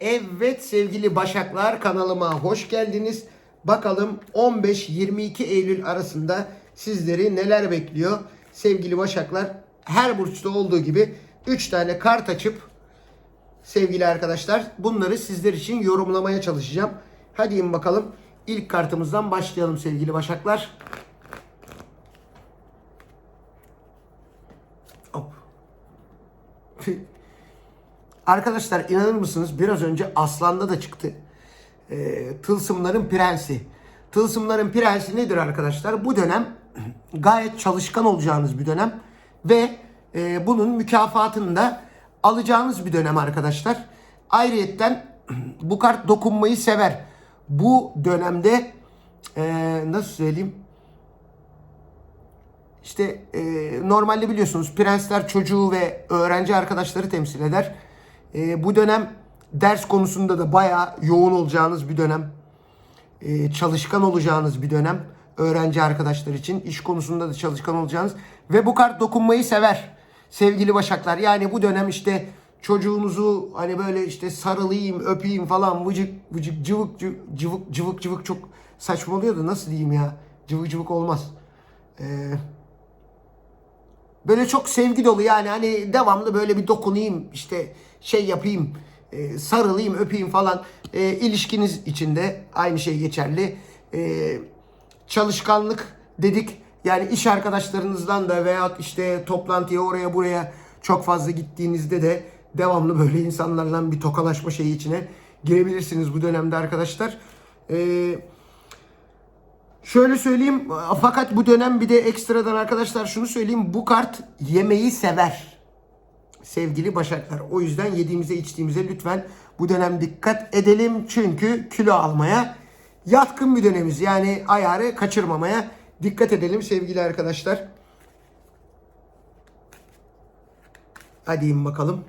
Evet sevgili Başaklar kanalıma hoş geldiniz. Bakalım 15-22 Eylül arasında sizleri neler bekliyor? Sevgili Başaklar her burçta olduğu gibi 3 tane kart açıp sevgili arkadaşlar bunları sizler için yorumlamaya çalışacağım. Hadi in bakalım. İlk kartımızdan başlayalım sevgili Başaklar. Hop. Arkadaşlar inanır mısınız biraz önce Aslan'da da çıktı. Ee, Tılsımların Prensi. Tılsımların Prensi nedir arkadaşlar? Bu dönem gayet çalışkan olacağınız bir dönem ve e, bunun mükafatını da alacağınız bir dönem arkadaşlar. Ayrıyetten bu kart dokunmayı sever. Bu dönemde e, nasıl söyleyeyim? İşte e, normalde biliyorsunuz prensler çocuğu ve öğrenci arkadaşları temsil eder. E, bu dönem ders konusunda da bayağı yoğun olacağınız bir dönem. E, çalışkan olacağınız bir dönem. Öğrenci arkadaşlar için iş konusunda da çalışkan olacağınız. Ve bu kart dokunmayı sever sevgili başaklar. Yani bu dönem işte çocuğunuzu hani böyle işte sarılayım, öpeyim falan vıcık vıcık cıvık cıvık cıvık cıvık, cıvık çok saçma oluyor da nasıl diyeyim ya? Cıvık cıvık olmaz. Eee Böyle çok sevgi dolu yani hani devamlı böyle bir dokunayım işte şey yapayım e, sarılayım öpeyim falan e, ilişkiniz içinde aynı şey geçerli. E, çalışkanlık dedik yani iş arkadaşlarınızdan da veya işte toplantıya oraya buraya çok fazla gittiğinizde de devamlı böyle insanlarla bir tokalaşma şeyi içine girebilirsiniz bu dönemde arkadaşlar. Eee Şöyle söyleyeyim fakat bu dönem bir de ekstradan arkadaşlar şunu söyleyeyim bu kart yemeği sever. Sevgili Başaklar. O yüzden yediğimize içtiğimize lütfen bu dönem dikkat edelim. Çünkü kilo almaya yatkın bir dönemiz. Yani ayarı kaçırmamaya dikkat edelim sevgili arkadaşlar. Hadi in bakalım.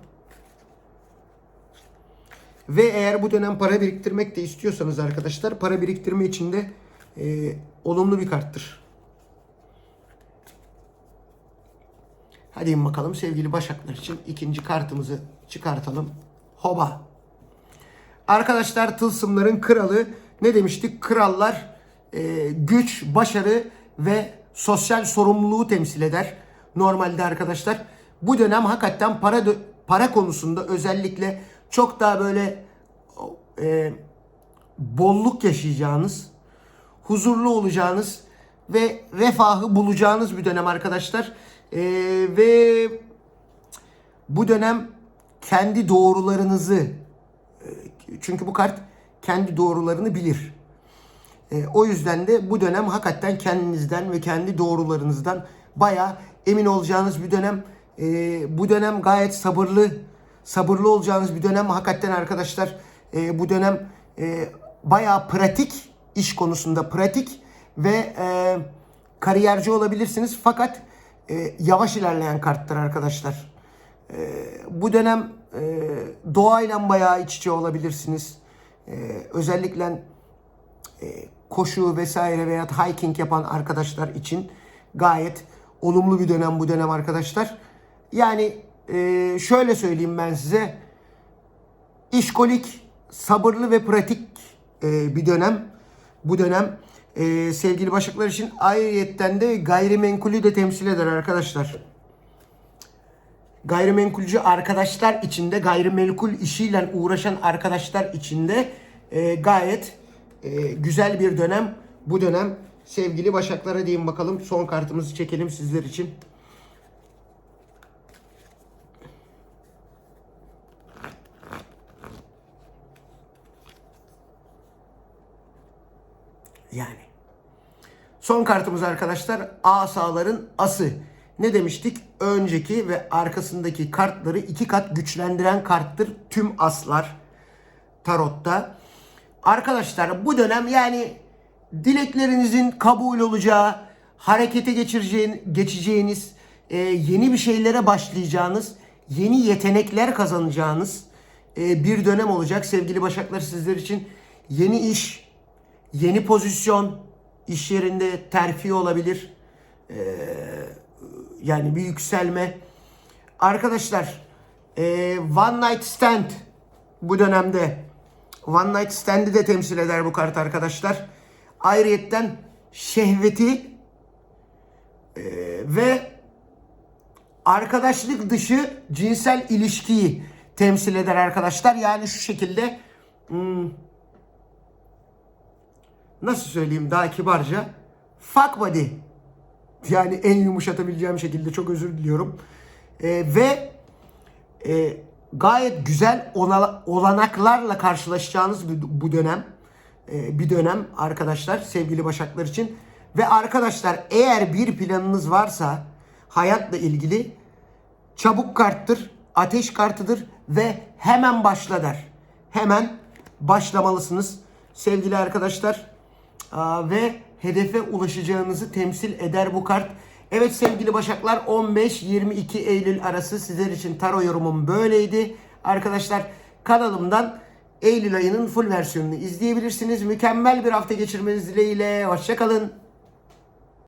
Ve eğer bu dönem para biriktirmek de istiyorsanız arkadaşlar para biriktirme için de e, olumlu bir karttır. Hadi bakalım sevgili Başaklar için ikinci kartımızı çıkartalım. Hoba. Arkadaşlar tılsımların kralı ne demiştik? Krallar e, güç, başarı ve sosyal sorumluluğu temsil eder. Normalde arkadaşlar bu dönem hakikaten para para konusunda özellikle çok daha böyle e, bolluk yaşayacağınız huzurlu olacağınız ve refahı bulacağınız bir dönem arkadaşlar. Ee, ve bu dönem kendi doğrularınızı e, çünkü bu kart kendi doğrularını bilir. E, o yüzden de bu dönem hakikaten kendinizden ve kendi doğrularınızdan baya emin olacağınız bir dönem. E, bu dönem gayet sabırlı, sabırlı olacağınız bir dönem. Hakikaten arkadaşlar e, bu dönem e, baya pratik iş konusunda pratik ve e, kariyerci olabilirsiniz. Fakat e, yavaş ilerleyen karttır arkadaşlar. E, bu dönem e, doğayla bayağı iç içe olabilirsiniz. E, özellikle e, koşu vesaire veya hiking yapan arkadaşlar için gayet olumlu bir dönem bu dönem arkadaşlar. Yani e, şöyle söyleyeyim ben size. İşkolik, sabırlı ve pratik e, bir dönem bu dönem e, sevgili başaklar için ayrıyetten de gayrimenkulü de temsil eder arkadaşlar. Gayrimenkulcü arkadaşlar içinde gayrimenkul işiyle uğraşan arkadaşlar içinde e, gayet e, güzel bir dönem. Bu dönem sevgili başaklara diyeyim bakalım. Son kartımızı çekelim sizler için. Yani. Son kartımız arkadaşlar asaların ası. Ne demiştik? Önceki ve arkasındaki kartları iki kat güçlendiren karttır tüm aslar tarotta. Arkadaşlar bu dönem yani dileklerinizin kabul olacağı, harekete geçireceğin, geçeceğiniz, e, yeni bir şeylere başlayacağınız, yeni yetenekler kazanacağınız e, bir dönem olacak sevgili Başaklar sizler için. Yeni iş, yeni pozisyon, iş yerinde terfi olabilir. Ee, yani bir yükselme. Arkadaşlar, e, one night stand bu dönemde One Night Stand'i de temsil eder bu kart arkadaşlar. Ayrıyetten şehveti e, ve arkadaşlık dışı cinsel ilişkiyi temsil eder arkadaşlar. Yani şu şekilde hmm, nasıl söyleyeyim daha kibarca fuck buddy yani en yumuşatabileceğim şekilde çok özür diliyorum. Ee, ve e, gayet güzel ona- olanaklarla karşılaşacağınız bu dönem e, bir dönem arkadaşlar sevgili başaklar için ve arkadaşlar eğer bir planınız varsa hayatla ilgili çabuk karttır, ateş kartıdır ve hemen başla der. Hemen başlamalısınız sevgili arkadaşlar. Ve hedefe ulaşacağınızı temsil eder bu kart. Evet sevgili Başaklar 15-22 Eylül arası sizler için taro yorumum böyleydi. Arkadaşlar kanalımdan Eylül ayının full versiyonunu izleyebilirsiniz. Mükemmel bir hafta geçirmeniz dileğiyle. Hoşçakalın.